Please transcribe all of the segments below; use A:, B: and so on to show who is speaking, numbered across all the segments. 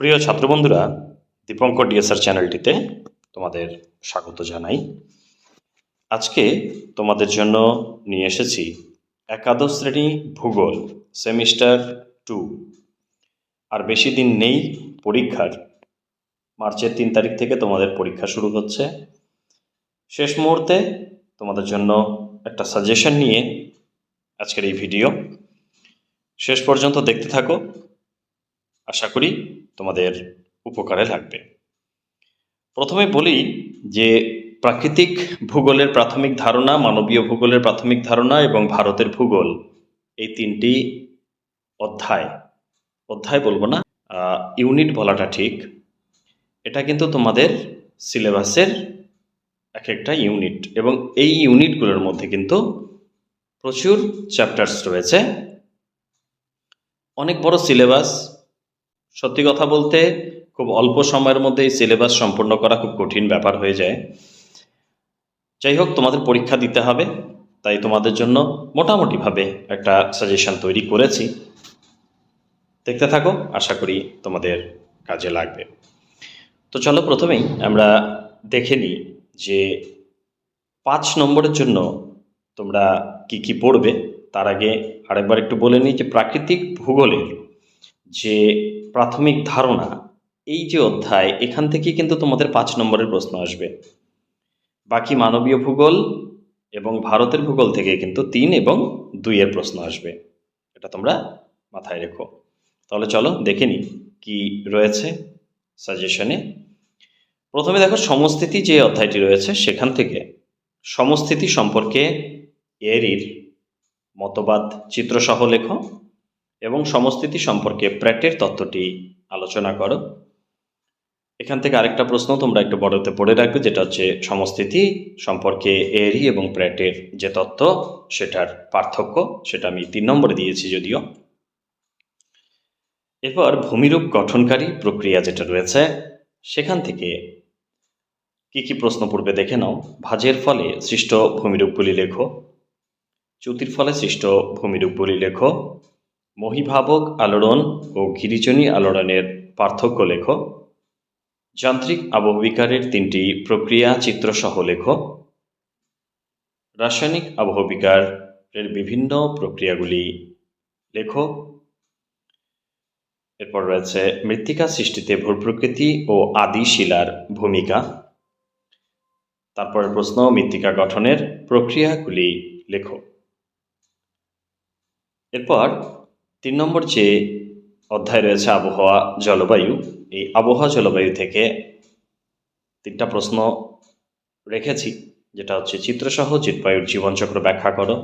A: প্রিয় ছাত্রবন্ধুরা, দীপঙ্কর ডিএসআর চ্যানেলটিতে তোমাদের স্বাগত জানাই। আজকে তোমাদের জন্য নিয়ে এসেছি একাদশ শ্রেণি ভূগোল, সেমিস্টার টু। আর বেশি দিন নেই পরীক্ষার। মার্চের তিন তারিখ থেকে তোমাদের পরীক্ষা শুরু হচ্ছে। শেষ মুহূর্তে তোমাদের জন্য একটা সাজেশন নিয়ে আজকের এই ভিডিও। শেষ পর্যন্ত দেখতে থাকো। আশা করি তোমাদের উপকারে লাগবে। প্রথমে বলি যে প্রাকৃতিক ভূগোলের প্রাথমিক ধারণা, মানবীয় ভূগোলের প্রাথমিক ধারণা এবং ভারতের ভূগোল এই তিনটি অধ্যায়। অধ্যায় বলব না ইউনিট বলাটা ঠিক। এটা কিন্তু তোমাদের সিলেবাসের এক একটা ইউনিট এবং এই ইউনিটগুলোর মধ্যে কিন্তু প্রচুর চ্যাপ্টার্স রয়েছে। অনেক বড় সিলেবাস সত্যি কথা বলতে খুব অল্প সময়ের মধ্যে এই সিলেবাস সম্পূর্ণ করা খুব কঠিন ব্যাপার হয়ে যায়। যাই হোক, তোমাদের পরীক্ষা দিতে হবে, তাই তোমাদের জন্য মোটামুটিভাবে একটা সাজেশন তৈরি করেছি। দেখতে থাকো, আশা করি তোমাদের কাজে লাগবে। তো চলো প্রথমেই আমরা দেখে নিই যে পাঁচ নম্বরের জন্য তোমরা কি কি পড়বে। তার আগে আরেকবার একটু বলে নিই যে প্রাকৃতিক ভূগোলের যে প্রাথমিক ধারণা, এই যে অধ্যায়, এখান থেকে কিন্তু তোমাদের পাঁচ নম্বরের প্রশ্ন আসবে। বাকি মানবীয় ভূগোল এবং ভারতের ভূগোল থেকে কিন্তু তিন এবং দুইয়ের প্রশ্ন আসবে। এটা তোমরা মাথায় রেখো। তাহলে চলো দেখে নিই কি রয়েছে সাজেশনে প্রথমে দেখো, সমস্থিতি যে অধ্যায়টি রয়েছে, সেখান থেকে সমস্থিতি সম্পর্কে এরির মতবাদ, চিত্রসহ লেখো। এবং সমস্থিতি সম্পর্কে প্র্যাটের তত্ত্বটি আলোচনা করো। এখান থেকে আরেকটা প্রশ্ন তোমরা একটু বড়তে পড়ে রাখবে, যেটা হচ্ছে সমস্থিতি সম্পর্কে এরি এবং প্র্যাটের যে তত্ত্ব, সেটার পার্থক্য, সেটা আমি তিন নম্বরে দিয়েছি যদিও। এরপর ভূমিরূপ গঠনকারী প্রক্রিয়া যেটা রয়েছে, সেখান থেকে কি কি প্রশ্ন পড়বে দেখে নাও। ভাজের ফলে সৃষ্ট ভূমিরূপগুলি লেখো চ্যুতির ফলে সৃষ্ট ভূমিরূপগুলি লেখো মহিভাবক আলোড়ন ও গিরিজনী আলোড়নের পার্থক্য লেখো। যান্ত্রিক আবহবিকারের তিনটি প্রক্রিয়া চিত্রসহ লেখো। রাসায়নিক আবহবিকারের বিভিন্ন প্রক্রিয়াগুলি লেখো। এরপর রয়েছে মৃত্তিকা সৃষ্টিতে ভূপ্রকৃতি ও আদি শিলার ভূমিকা। তারপরের প্রশ্ন, মৃত্তিকা গঠনের প্রক্রিয়াগুলি লেখো। এরপর তিন নম্বর যে অধ্যায় রয়েছে আবহাওয়া জলবায়ু, এই আবহাওয়া জলবায়ু থেকে তিনটা প্রশ্ন রেখেছি, যেটা হচ্ছে চিত্রসহ চিৎবায়ুর জীবনচক্র ব্যাখ্যা করো,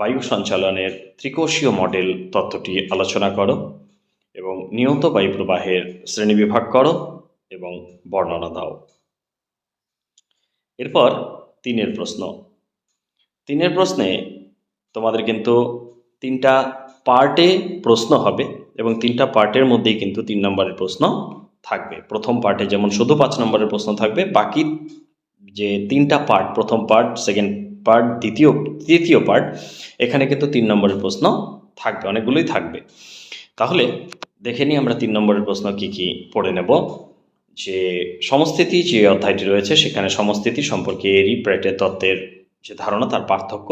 A: বায়ু সঞ্চালনের ত্রিকোষীয় মডেল তত্ত্বটি আলোচনা করো, এবং নিয়ত বায়ু প্রবাহের শ্রেণীবিভাগ করো এবং বর্ণনা দাও। এরপর তিনের প্রশ্ন। তিনের প্রশ্নে তোমাদের কিন্তু তিনটা পার্টে প্রশ্ন হবে এবং তিনটা পার্টের মধ্যেই কিন্তু তিন নম্বরের প্রশ্ন থাকবে। প্রথম পার্টে যেমন শুধু পাঁচ নম্বরের প্রশ্ন থাকবে, বাকি যে তিনটা পার্ট, প্রথম পার্ট, সেকেন্ড পার্ট, দ্বিতীয়, তৃতীয় পার্ট, এখানে কিন্তু তিন নম্বরের প্রশ্ন থাকবে, অনেকগুলোই থাকবে। তাহলে দেখে নিই আমরা তিন নম্বরের প্রশ্ন কি কি পড়ে নেব। যে সমস্থিতি যে অধ্যায়টি রয়েছে, সেখানে সমস্থিতি সম্পর্কে এরই প্রেটের তত্ত্বের যে ধারণা, তার পার্থক্য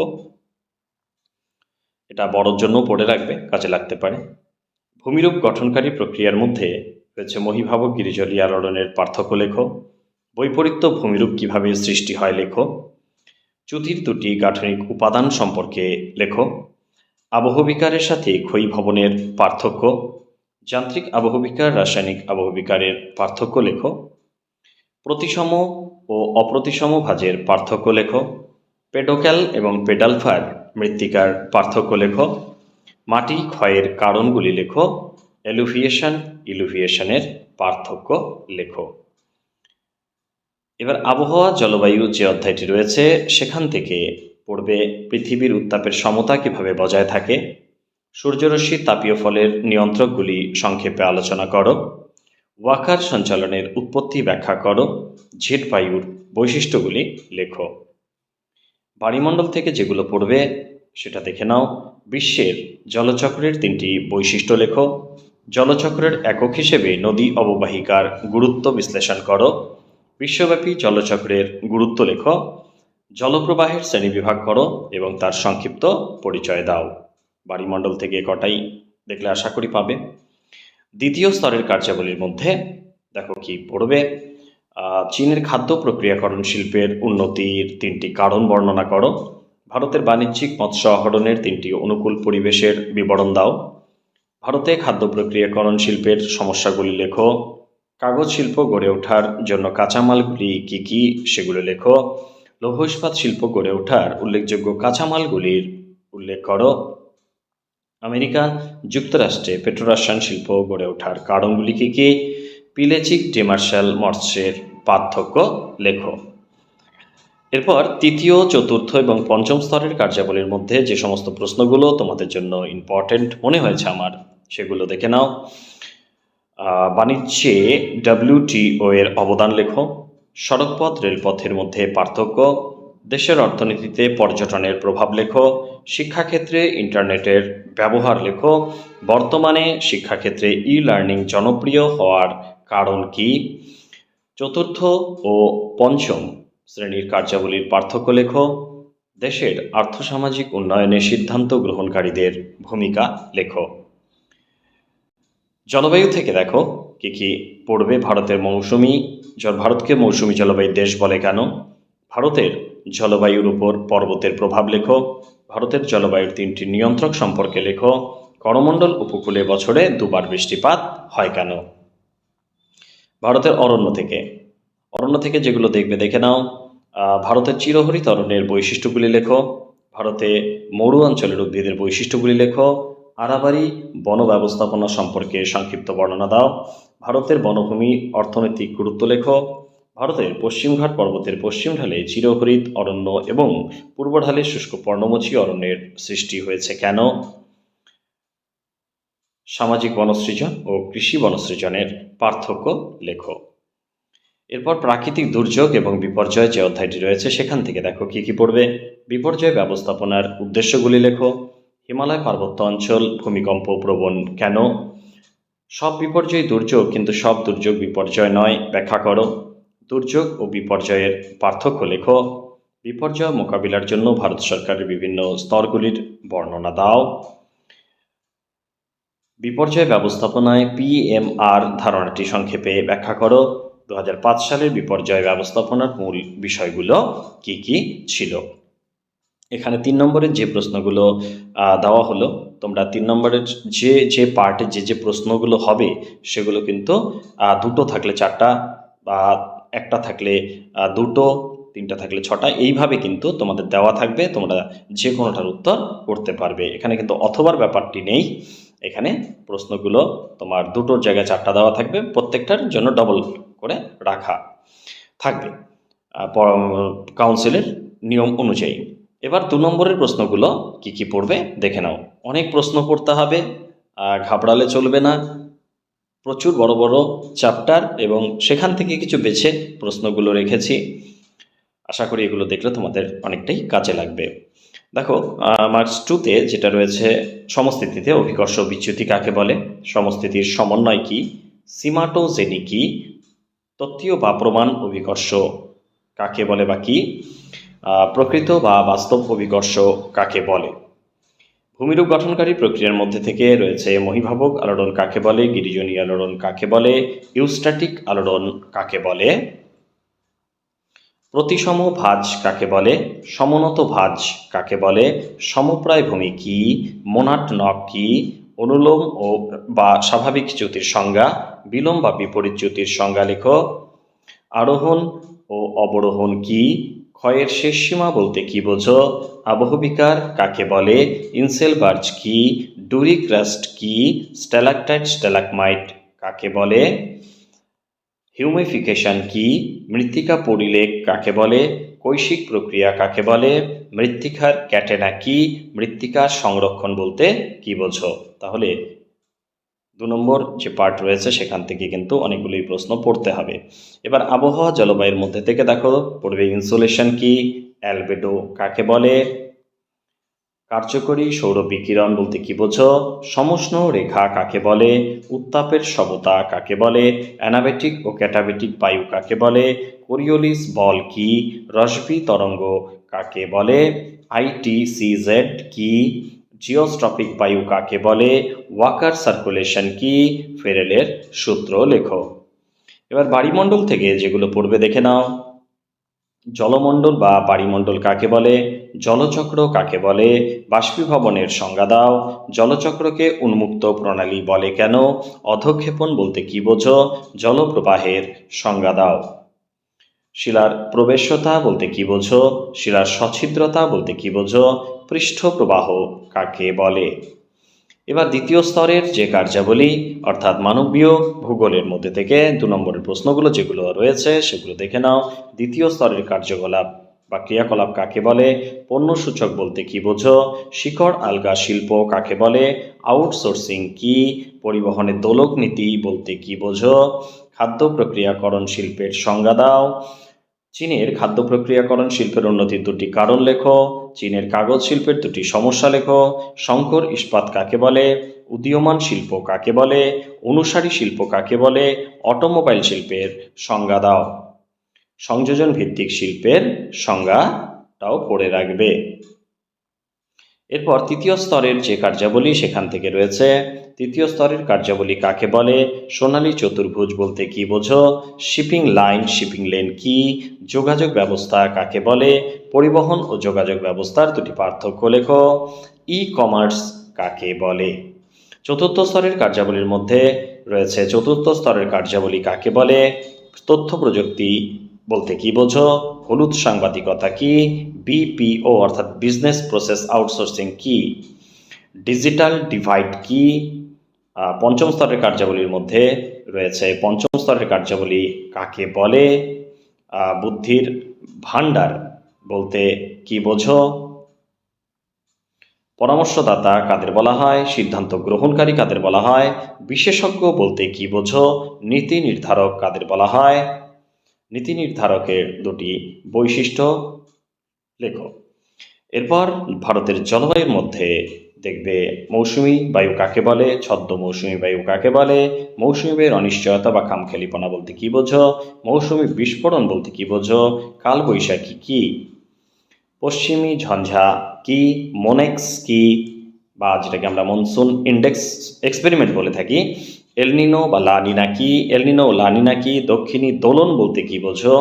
A: এটা বড়র জন্য পড়ে রাখবে, কাজে লাগতে পারে। ভূমিরূপ গঠনকারী প্রক্রিয়ার মধ্যে রয়েছে মহিভাবক গিরিজলী আলোড়নের পার্থক্য লেখো। বৈপরীত্য ভূমিরূপ কীভাবে সৃষ্টি হয় লেখ। চ্যুতির দুটি গাঠনিক উপাদান সম্পর্কে লেখো। আবহবিকারের সাথে ক্ষয়ী ভবনের পার্থক্য। যান্ত্রিক আবহবিকার, রাসায়নিক আবহবিকারের পার্থক্য লেখো। প্রতিসম ও অপ্রতিসম ভাজের পার্থক্য লেখো। পেডোক্যাল এবং পেডালফার মৃত্তিকার পার্থক্য লেখো। মাটি ক্ষয়ের কারণগুলি লেখো। এলুভিয়েশন, ইলুভিয়েশনের পার্থক্য লেখো। এবার আবহাওয়া, জলবায়ু যে অধ্যায়টি রয়েছে, সেখান থেকে পড়বে পৃথিবীর উত্তাপের সমতা কীভাবে বজায় থাকে। সূর্যরশ্মি, তাপীয় ফলের নিয়ন্ত্রকগুলি সংক্ষেপে আলোচনা করো। ওয়াকার সঞ্চালনের উৎপত্তি ব্যাখ্যা করো। ঝেট বায়ুর বৈশিষ্ট্যগুলি লেখো। বায়ুমণ্ডল থেকে যেগুলো পড়বে, সেটা দেখে নাও। বিশ্বের জলচক্রের তিনটি বৈশিষ্ট্য লেখো। জলচক্রের একক হিসেবে নদী অববাহিকার গুরুত্ব বিশ্লেষণ করো। বিশ্বব্যাপী জলচক্রের গুরুত্ব লেখো। জলপ্রবাহের শ্রেণীবিভাগ করো এবং তার সংক্ষিপ্ত পরিচয় দাও। বাড়িমণ্ডল থেকে কটাই দেখলে আশা করি পাবে। দ্বিতীয় স্তরের কার্যাবলীর মধ্যে দেখো কি পড়বে। চীনের খাদ্য প্রক্রিয়াকরণ শিল্পের উন্নতির তিনটি কারণ বর্ণনা করো। ভারতের বাণিজ্যিক মৎস্য আহরণের তিনটি অনুকূল পরিবেশের বিবরণ দাও। ভারতে খাদ্য প্রক্রিয়াকরণ শিল্পের সমস্যাগুলি লেখো। কাগজ শিল্প গড়ে ওঠার জন্য কাঁচামালগুলি কী কী সেগুলো লেখো। লৌহ ইস্পাত শিল্প গড়ে ওঠার উল্লেখযোগ্য কাঁচামালগুলির উল্লেখ করো। আমেরিকা যুক্তরাষ্ট্রে পেট্রোরাসায়ন শিল্প গড়ে ওঠার কারণগুলি কী কী? পিলেচিক ডিমার্শাল মৎস্যের পার্থক্য লেখো। এরপর তৃতীয়, চতুর্থ এবং পঞ্চম স্তরের কার্যাবলীর মধ্যে যে সমস্ত প্রশ্নগুলো তোমাদের জন্য ইম্পর্টেন্ট মনে হয়েছে আমার, সেগুলো দেখে নাও। বাণিজ্যে ডাব্লিউটিও এর অবদান লেখো। সড়কপথ, রেলপথের মধ্যে পার্থক্য, দেশের অর্থনীতিতে পর্যটনের প্রভাব লেখো। শিক্ষাক্ষেত্রে ইন্টারনেটের ব্যবহার লেখো। বর্তমানে শিক্ষাক্ষেত্রে ই লার্নিং জনপ্রিয় হওয়ার কারণ কি? চতুর্থ ও পঞ্চম শ্রেণির কার্যাবলীর পার্থক্য লেখো। দেশের আর্থসামাজিক উন্নয়নে সিদ্ধান্ত গ্রহণকারীদের ভূমিকা লেখো। জলবায়ু থেকে দেখো, কি কি পড়বে ভারতের মৌসুমি ভারতকে মৌসুমি জলবায়ুর দেশ বলে কেন? ভারতের জলবায়ুর উপর পর্বতের প্রভাব লেখো। ভারতের জলবায়ুর তিনটি নিয়ন্ত্রক সম্পর্কে লেখো। করমণ্ডল উপকূলে বছরে দুবার বৃষ্টিপাত হয় কেন? ভারতের অরণ্য থেকে। অরণ্য থেকে যেগুলো দেখবে, দেখে নাও। ভারতের চিরহরিত অরণ্যের বৈশিষ্ট্যগুলি লেখো। ভারতে মরু অঞ্চলের উদ্ভিদের বৈশিষ্ট্যগুলি লেখো। আরাবারি বন ব্যবস্থাপনা সম্পর্কে সংক্ষিপ্ত বর্ণনা দাও। ভারতের বনভূমি অর্থনৈতিক গুরুত্ব লেখো। ভারতের পশ্চিমঘাট পর্বতের পশ্চিম ঢালে চিরহরিত অরণ্য এবং পূর্ব ঢালে শুষ্ক পর্ণমোচী অরণ্যের সৃষ্টি হয়েছে কেন? সামাজিক বনসৃজন ও কৃষি বনসৃজনের পার্থক্য লেখো। এরপর প্রাকৃতিক দুর্যোগ এবং বিপর্যয় যে অধ্যায়টি রয়েছে, সেখান থেকে দেখো কি কি পড়বে। বিপর্যয় ব্যবস্থাপনার উদ্দেশ্যগুলি লেখো। হিমালয় পার্বত্য অঞ্চল, ভূমিকম্প, প্রবণ কেন? সব বিপর্যয় দুর্যোগ কিন্তু সব দুর্যোগ বিপর্যয় নয়, ব্যাখ্যা করো। দুর্যোগ ও বিপর্যয়ের পার্থক্য লেখো। বিপর্যয় মোকাবিলার জন্য ভারত সরকারের বিভিন্ন স্তরগুলির বর্ণনা দাও। বিপর্যয় ব্যবস্থাপনায় পিএমআর ধারণাটি সংক্ষেপে ব্যাখ্যা করো। দু হাজার পাঁচ সালের বিপর্যয় ব্যবস্থাপনার মূল বিষয়গুলো কি কি ছিল? এখানে তিন নম্বরের যে প্রশ্নগুলো দেওয়া হলো, তোমরা তিন নম্বরের যে যে পার্টে যে যে প্রশ্নগুলো হবে, সেগুলো কিন্তু দুটো থাকলে চারটা বা একটা থাকলে দুটো, তিনটা থাকলে ছটা, এইভাবে কিন্তু তোমাদের দেওয়া থাকবে, তোমরা যে কোনোটার উত্তর করতে পারবে। এখানে কিন্তু অথবার ব্যাপারটি নেই। এখানে প্রশ্নগুলো তোমার দুটোর জায়গায় চারটা দেওয়া থাকবে, প্রত্যেকটার জন্য ডবল করে রাখা থাকবে। কাউন্সিলের নিয়ম অনুযায়ী। এবার দু নম্বরের প্রশ্নগুলো কি কি পড়বে দেখে নাও। অনেক প্রশ্ন পড়তে হবে ঘাবড়ালে চলবে না। প্রচুর বড় বড় চ্যাপ্টার এবং সেখান থেকে কিছু বেছে প্রশ্নগুলো রেখেছি। আশা করি এগুলো দেখলে তোমাদের অনেকটাই কাজে লাগবে। দেখো মার্কস টুতে যেটা রয়েছে, সমস্থিতিতে অভিকর্ষ বিচ্যুতি কাকে বলে? সমস্থিতির সমন্বয় কি? সিমাটোজেনি কি? তত্ত্বীয় বা প্রমাণ অভিকর্ষ কাকে বলে বা কি? প্রকৃত বা বাস্তব অভিকর্ষ কাকে বলে? ভূমিরূপ গঠনকারী প্রক্রিয়ার মধ্যে থেকে রয়েছে মহিভাবক আলোড়ন কাকে বলে? গিরিজনী আলোড়ন কাকে বলে? ইউস্ট্যাটিক আলোড়ন কাকে বলে? প্রতিসম ভাজ কাকে বলে? সমনত ভাজ কাকে বলে? সমপ্রায় ভূমি কি? মোনাট নক কি? অনুলোম ও বা স্বাভাবিক চ্যুতির সংজ্ঞা। বিলোম বা বিপরীত চ্যুতির সংজ্ঞা লেখো। আরোহণ ও অবরোহণ কি? ক্ষয়ের শেষ সীমা বলতে কি বোঝো? আবহবিকার কাকে বলে? ইনসেলবার্জ কি? ডুরি ক্রাস্ট কি? স্ট্যালাকটাইট স্ট্যালাকমাইট কাকে বলে? হিউমিফিকেশন কি? মৃত্তিকা পরিলেখ কাকে বলে? কৈশিক প্রক্রিয়া কাকে বলে? মৃত্তিকার ক্যাটেনা কি? মৃত্তিকার সংরক্ষণ বলতে কি বোঝো? তাহলে দু নম্বর যে পার্ট রয়েছে, সেখান থেকে কিন্তু অনেকগুলি প্রশ্ন পড়তে হবে। এবার আবহাওয়া জলবায়ুর মধ্যে থেকে দেখো পড়বে ইনসুলেশন কি? অ্যালবেডো কাকে বলে? কার্যকরী সৌর বিকিরণ বলতে কি বোঝো? সমষ্ণ রেখা কাকে বলে? উত্তাপের সবতা কাকে বলে? অ্যানাবেটিক ও ক্যাটাবেটিক বায়ু কাকে বলে? কোরিওলিস বল কি? রসবি তরঙ্গ কাকে বলে? আইটিসিজেড কি? জিওস্ট্রপিক বায়ু কাকে বলে? ওয়াকার সার্কুলেশন কি? ফেরেলের সূত্র লেখো। এবার বাড়িমণ্ডল থেকে যেগুলো পড়বে দেখে নাও। জলমণ্ডল বা বাড়িমণ্ডল কাকে বলে? জলচক্র কাকে বলে? বাষ্পীভবনের সংজ্ঞা দাও। জলচক্রকে উন্মুক্ত প্রণালী বলে কেন? অধক্ষেপণ বলতে কি বোঝো? জলপ্রবাহের সংজ্ঞা দাও। শিলার প্রবেশ্যতা বলতে কি বোঝো? শিলার সছিদ্রতা বলতে কি বোঝো? পৃষ্ঠ প্রবাহ কাকে বলে? এবার দ্বিতীয় স্তরের যে কার্যাবলী, অর্থাৎ মানবীয় ভূগোলের মধ্যে থেকে দু নম্বরের প্রশ্নগুলো যেগুলো রয়েছে সেগুলো দেখে নাও। দ্বিতীয় স্তরের কার্যকলাপ বা ক্রিয়াকলাপ কাকে বলে? পণ্য সূচক বলতে কি বোঝো? শিকড় আলগা শিল্প কাকে বলে? আউটসোর্সিং কি? পরিবহনের দোলক নীতি বলতে কি বোঝো? খাদ্য প্রক্রিয়াকরণ শিল্পের সংজ্ঞা দাও। চীনের খাদ্য প্রক্রিয়াকরণ শিল্পের উন্নতির দুটি কারণ লেখো। চীনের কাগজ শিল্পের দুটি সমস্যা লেখো। শঙ্কর ইস্পাত কাকে বলে? উদীয়মান শিল্প কাকে বলে? অনুসারী শিল্প কাকে বলে? অটোমোবাইল শিল্পের সংজ্ঞা দাও। সংযোজন ভিত্তিক শিল্পের সংজ্ঞাটাও পড়ে রাখবে। এরপর তৃতীয় স্তরের যে কার্যাবলী সেখান থেকে রয়েছে। তৃতীয় স্তরের কার্যাবলী কাকে বলে? সোনালী চতুর্ভুজ বলতে কি বোঝো? শিপিং লাইন, শিপিং লেন কি? যোগাযোগ ব্যবস্থা কাকে বলে? পরিবহন ও যোগাযোগ ব্যবস্থার দুটি পার্থক্য লেখ। ই কমার্স কাকে বলে? চতুর্থ স্তরের কার্যাবলীর মধ্যে রয়েছে চতুর্থ স্তরের কার্যাবলী কাকে বলে? তথ্য প্রযুক্তি বলতে কি বোঝো? হলুদ সাংবাদিকতা কি? বিপিও অর্থাৎ বিজনেস প্রসেস আউটসোর্সিং কি? ডিজিটাল ডিভাইড কি? পঞ্চম স্তরের কার্যাবলীর মধ্যে রয়েছে পঞ্চম স্তরের কার্যাবলী কাকে বলে? বুদ্ধির ভাণ্ডার বলতে, কি বোঝো? পরামর্শদাতা কাদের বলা হয়, সিদ্ধান্ত গ্রহণকারী কাদের বলা হয়, বিশেষজ্ঞ বলতে, কি বোঝো? নীতি নির্ধারক কাদের বলা হয়? নীতি নির্ধারকের দুটি বৈশিষ্ট্য লেখো। এরপর ভারতের জলবায়ুর মধ্যে দেখবে, মৌসুমি বায়ু কাকে বলে, ছদ্ম মৌসুমি বায়ু কাকে বলে, মৌসুমি বায়ুর অনিশ্চয়তা বা খামখেলিপনা বলতে কি বোঝো, মৌসুমি বিস্ফোরণ বলতে কি বোঝো, কালবৈশাখী কি? পশ্চিমী ঝঞ্ঝা কি মোনেক্স কি বা যেটাকে আমরা মনসুন ইন্ডেক্স এক্সপেরিমেন্ট বলে থাকি এলনিনো বা লানিনা কি এলনিনো লানিনা কি, দক্ষিণী দোলন বলতে কি বোঝো,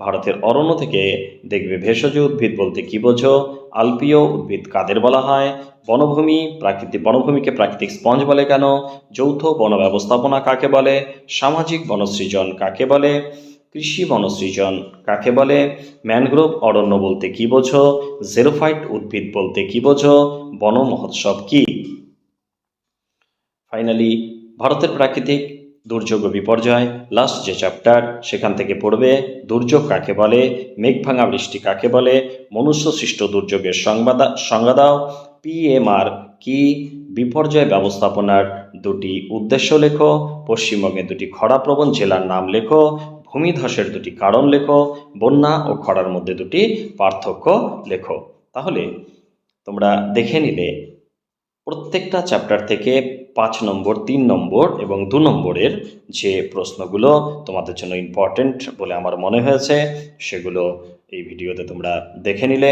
A: ভারতের অরণ্য থেকে দেখবে ভেষজ উদ্ভিদ বলতে কি বোঝো, আলপীয় উদ্ভিদ কাদের বলা হয়, বনভূমি প্রাকৃতিক বনভূমিকে প্রাকৃতিক স্পঞ্জ বলে কেন, যৌথ বন ব্যবস্থাপনা কাকে বলে, সামাজিক বনসৃজন কাকে বলে কৃষি বনসৃজন। কাকে বলে? ম্যানগ্রোভ অরণ্য বলতে কি বোঝো? জেরোফাইট উদ্ভিদ বলতে কি বোঝো? বন মহোৎসব কি? ফাইনালি ভারতের প্রাকৃতিক দুর্যোগ বিপর্যয় লাস্ট যে চ্যাপ্টার সেখান থেকে পড়বে, দুর্যোগ কাকে বলে? মেঘ ভাঙা বৃষ্টি কাকে বলে? মনুষ্য সৃষ্ট দুর্যোগের সংবাদ সংজ্ঞা দাও পিএমআর কি? বিপর্যয় ব্যবস্থাপনার দুটি উদ্দেশ্য লেখো পশ্চিমবঙ্গে দুটি খরাপ্রবণ জেলার নাম লেখো ভূমিধসের দুটি কারণ লেখো, বন্যা ও খরার মধ্যে দুটি পার্থক্য লেখো। তাহলে তোমরা দেখে নিলে, প্রত্যেকটা চ্যাপ্টার থেকে পাঁচ নম্বর, তিন নম্বর এবং দু নম্বরের যে প্রশ্নগুলো তোমাদের জন্য ইম্পর্টেন্ট বলে আমার মনে হয়েছে, সেগুলো এই ভিডিওতে তোমরা দেখে নিলে।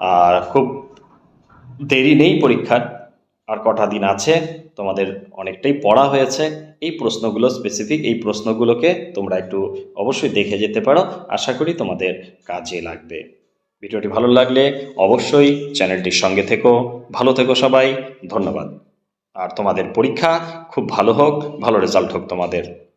A: আর খুব দেরি নেই পরীক্ষার, আর কটা দিন আছে তোমাদের অনেকটাই পড়া হয়েছে। এই প্রশ্নগুলো স্পেসিফিক এই প্রশ্নগুলোকে তোমরা একটু অবশ্যই দেখে যেতে পারো। আশা করি তোমাদের কাজে লাগবে। ভিডিওটি ভালো লাগলে অবশ্যই চ্যানেলটির সঙ্গে থেকো। ভালো থেকো সবাই। ধন্যবাদ। আর তোমাদের পরীক্ষা খুব ভালো হোক, ভালো রেজাল্ট হোক তোমাদের।